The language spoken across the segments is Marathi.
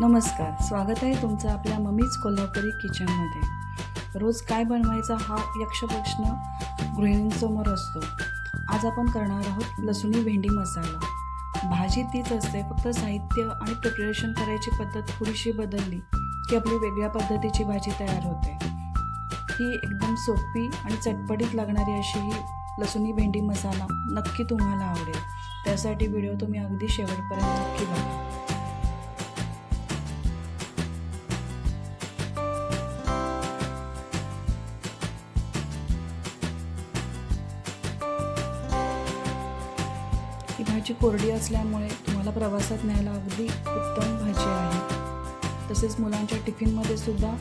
नमस्कार स्वागत आहे तुमचं आपल्या मम्मीज कोल्हापुरी किचनमध्ये. रोज काय बनवायचा हा यक्ष प्रश्न गृहिणींसमोर असतो. आज आपण करणार आहोत लसुणी भेंडी मसाला. भाजी तीच असते फक्त साहित्य आणि प्रिपरेशन करायची पद्धत थोडीशी बदलली की आपली वेगळ्या पद्धतीची भाजी तयार होते. ही एकदम सोपी आणि चटपटीत लागणारी अशी ही लसुणी भेंडी मसाला नक्की तुम्हाला आवडेल. त्यासाठी व्हिडिओ तुम्ही अगदी शेवटपर्यंत नक्की बघा. ही भाजी कोरडी असल्यामुळे तुम्हाला प्रवासात न्यायला अगदी उत्तम भाजी आहे. तसेच मुलांच्या टिफिनमध्ये सुद्धा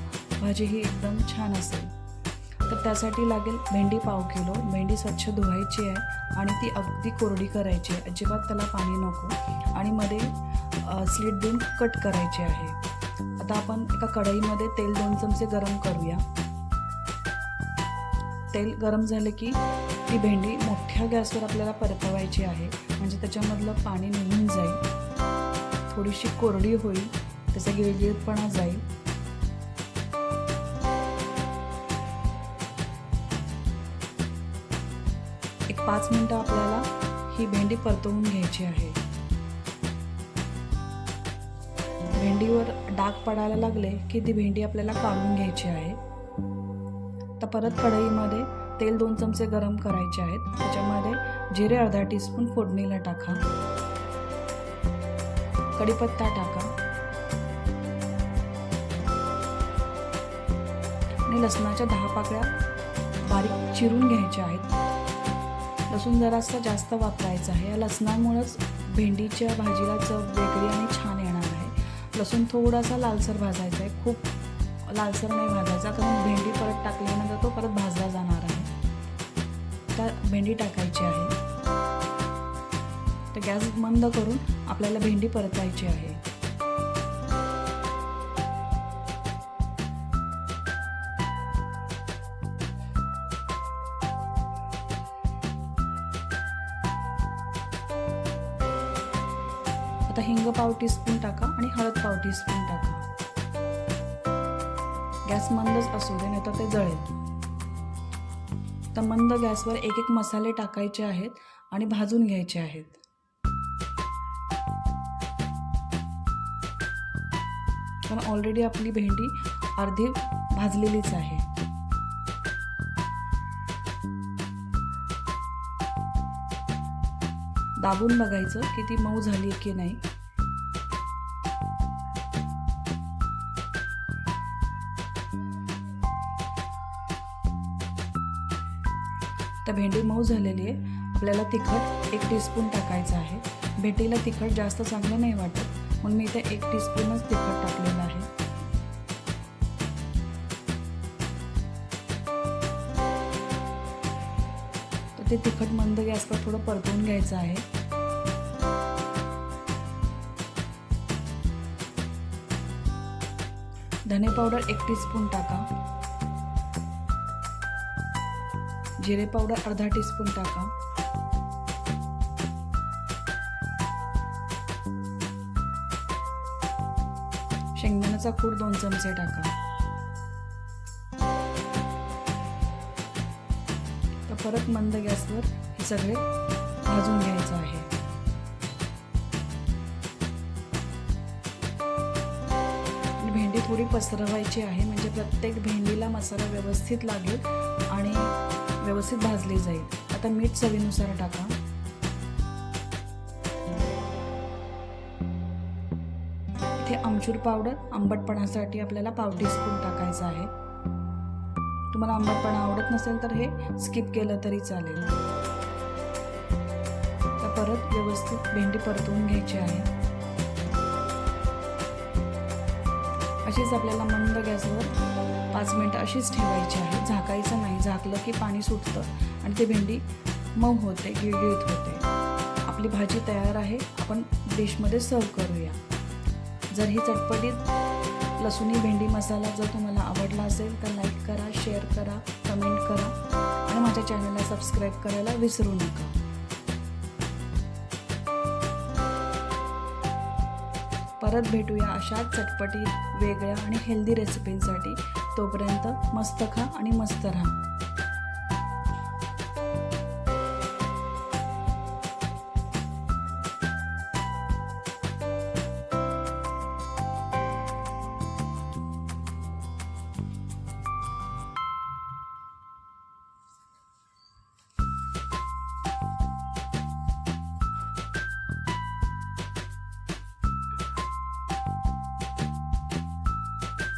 भाजी ही एकदम छान असेल. तर त्यासाठी लागेल भेंडी पाव किलो. भेंडी स्वच्छ धुवायची आहे आणि ती अगदी कोरडी करायची आहे. अजिबात त्याला पाणी नको. आणि मध्ये स्लीट देऊन कट करायची आहे. आता आपण एका कढईमध्ये तेल दोन चमचे गरम करूया. तेल गरम झाले की ती भेंडी मोठ्या गॅसवर आपल्याला परतवायची आहे. म्हणजे त्याच्यामधलं पाणी निघून जाईल. थोडीशी कोरडी होईल. त्याचा गिळगिळपणा जाईल. एक पाच मिनटं आपल्याला ही भेंडी परतवून घ्यायची आहे. भेंडीवर डाग पडायला लागले की ती भेंडी आपल्याला काढून घ्यायची आहे. तर परत कढईमध्ये तेल दोन चमचे गरम करायचे आहेत. त्याच्यामध्ये जिरे अर्धा टीस्पून फोडणीला टाका. कढीपत्ता टाका. आणि लसणाच्या दहा पाकळ्या बारीक चिरून घ्यायच्या आहेत. लसूण जरासा जास्त वापरायचा आहे. या लसणामुळंच भेंडीच्या भाजीला चव वेगळी आणि छान येणार आहे. लसूण थोडासा लालसर भाजायचा आहे. खूप लालसर नाही भाजायचा कारण भेंडी टाकायची आहे. तर गॅस मंद करून आपल्याला भेंडी परतायची आहे. आता हिंग पाव टीस्पून टाका आणि हळद पाव टीस्पून टाका. गॅस मंदच असू दे नाहीतर ते जळेल. तर मंद गॅसवर एक एक मसाले टाकायचे आहेत आणि भाजून घ्यायचे आहेत. कारण ऑलरेडी आपली भेंडी अर्धी भाजलेलीच आहे. दाबून बघायचं की ती मऊ झाली की नाही. तर भेंडी मऊ झालेली आहे. आपल्याला तिखट एक टीस्पून टाकायचं आहे. भेटीला तिखट जास्त चांगलं नाही वाटत. म्हणून मी इथे एक टीस्पूनच तिखट टाकलेलं आहे. तर ते तिखट मंद गॅसवर थोडं परतवून घ्यायचं आहे. धने पावडर एक टीस्पून टाका. जिरे पावडर अर्धा टीस्पून टाका. शेंगदाण्याचा कूट दोन चमचे टाका. तर परत मंद गॅसवर हे सगळे भाजून घ्यायचं आहे. भेंडी थोडी पसरवायची आहे म्हणजे प्रत्येक भेंडीला मसाला व्यवस्थित लागेल आणि व्यवस्थित भाजली जाईल. आता मीठ चवीनुसार टाका. इथे आमचूर पावडर आंबटपणासाठी आपल्याला पाव टीस्पून टाकायचं आहे. तुम्हाला आंबटपणा आवडत नसेल तर हे स्किप केलं तरी चालेल. तर परत व्यवस्थित भेंडी परतवून घ्यायची आहे. अशीच आपल्याला मंद गॅसवर पाच मिनटं अशीच ठेवायची आहे. झाकायचं नाही. झाकलं की पाणी सुटतं आणि ते भेंडी मऊ होते गिळगिळीत होते. आपली भाजी तयार आहे. आपण डिशमध्ये सर्व करूया. जर ही चटपटीत लसुणी भेंडी मसाला जर तुम्हाला आवडला असेल तर लाईक करा शेअर करा कमेंट करा आणि माझ्या चॅनलला सबस्क्राईब करायला विसरू नका. परत भेटूया अशाच चटपटीत वेगळ्या आणि हेल्दी रेसिपींसाठी तोपर्यंत मस्त खा आणि मस्त राहा.